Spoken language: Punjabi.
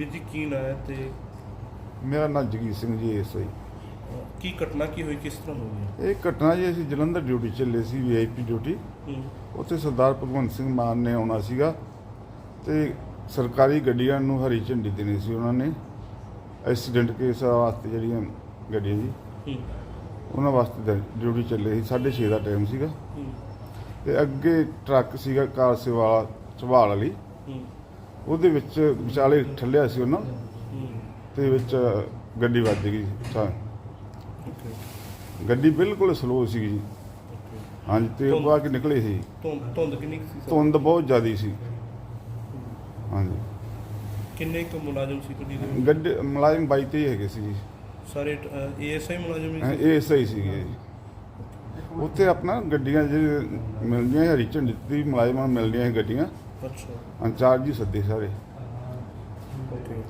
ਵੀਰ ਜੀ ਕੀ ਨਾਂ ਹੈ ਤੇ ਮੇਰਾ ਨਾਮ ਜਗੀਰ ਸਿੰਘ ਜੀ ਐਸਆਈ ਅਹ, ਕੀ ਘਟਨਾ ਕੀ ਹੋਈ ਕਿਸ ਤਰ੍ਹਾਂ ਹੋਈ ਇਹ ਘਟਨਾ ਜੀ ਅਸੀਂ ਜਲੰਧਰ ਡਿਊਟੀ ਚੱਲੇ ਸੀ ਵੀਆਈਪੀ ਡਿਊਟੀ ਹੂੰ। ਉੱਥੇ ਸਰਦਾਰ ਭਗਵੰਤ ਸਿੰਘ ਮਾਨ ਨੇ ਆਉਣਾ ਸੀਗਾ ਤੇ ਸਰਕਾਰੀ ਗੱਡੀਆਂ ਨੂੰ ਹਰੀ ਝੰਡੀ ਦੇਣੀ ਸੀ ਉਹਨਾਂ ਨੇ। ਐਕਸੀਡੈਂਟ ਕੇਸ ਵਾਸਤੇ ਜਿਹੜੀਆਂ ਗੱਡੀਆਂ ਜੀ ਹੂੰ। ਉਹਨਾਂ ਵਾਸਤੇ ਡਿਊਟੀ ਚੱਲੇ ਸੀ 6:30 ਦਾ ਟਾਈਮ ਸੀਗਾ। ਹੂੰ। ਤੇ ਅੱਗੇ ਟਰੱਕ ਸੀਗਾ ਕਾਰ ਸੇਵਾ ਝਵਾਲ ਵਾਲੀ। ਹੂੰ। ਉਹਦੇ ਵਿੱਚ ਵਿਚਾਲੇ ਠੱਲਿਆ ਸੀ ਉਹਨਾਂ ਹੂੰ ਤੇ ਵਿੱਚ ਗੱਡੀ ਵੱਜ ਗਈ ਤਾਂ ਗੱਡੀ ਬਿਲਕੁਲ ਸਲੋ ਸੀਗੀ ਜੀ। ਹਾਂਜੀ ਤੇ ਉਹ ਆ ਕੇ ਨਿਕਲੇ ਸੀ। ਧੁੰਦ ਧੁੰਦ ਕਿੰਨੀ ਕੁ ਸੀ? ਧੁੰਦ ਬਹੁਤ ਜ਼ਿਆਦੀ ਸੀ। ਹਾਂਜੀ। ਕਿੰਨੇ ਕੁ ਮੁਲਾਜ਼ਮ ਸੀ ਦੇ ਵਿੱਚ? ਗੱਡੀ ਮੁਲਾਜ਼ਮ ਬਾਈ ਤੇ ਹੀ ਹੈਗੇ ਸੀ ਜੀ। ਸਾਰੇ ਏਐਸਆਈ ਮੁਲਾਜ਼ਮ ਹੀ ਸੀ? ਇਹ ਸਹੀ ਸੀਗੇ ਜੀ। ਉੱਥੇ ਆਪਣਾ ਗੱਡੀਆਂ ਜਿਹੜੇ ਮਿਲਦੀਆਂ ਹਰੀ ਝੰਡੀ ਦੀ ਮੁਲਾਜ਼ਮਾਂ ਨੂੰ ਮਿਲਦੀਆਂ ਸੀ ਗੱਡੀਆਂ। ਅੱਛਾ। ਇੰਚਾਰਜ ਹੀ ਸੱਦੇ ਸਾਰੇ। ਓਕੇ